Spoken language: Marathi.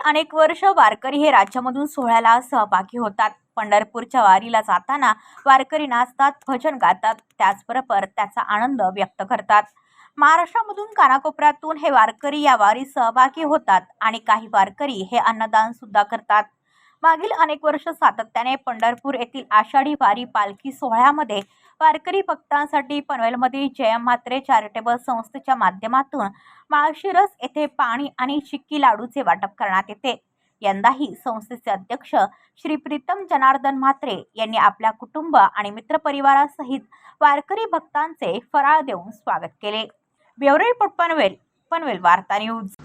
गेली अनेक वर्ष वारकरी हे राज्यामधून सोहळ्याला सहभागी होतात. पंढरपूरच्या वारीला जाताना वारकरी नाचतात भजन गातात त्याचबरोबर त्याचा आनंद व्यक्त करतात. महाराष्ट्रामधून कानाकोपऱ्यातून हे वारकरी या वारीत सहभागी होतात आणि काही वारकरी हे अन्नदान सुद्धा करतात. मागील अनेक वर्ष सातत्याने पंढरपूर येथील आषाढी वारी पालखी सोहळ्यामध्ये वारकरी भक्तांसाठी पनवेलमधील जयम म्हात्रे चॅरिटेबल संस्थेच्या माध्यमातून माळशिरस येथे पाणी आणि चिक्की लाडूचे वाटप करण्यात येते. यंदाही संस्थेचे अध्यक्ष श्री प्रीतम जनार्दन म्हात्रे यांनी आपल्या कुटुंब आणि मित्रपरिवारासहित वारकरी भक्तांचे फराळ देऊन स्वागत केले. ब्युरो रिपोर्ट पनवेल पनवेल वार्ता न्यूज.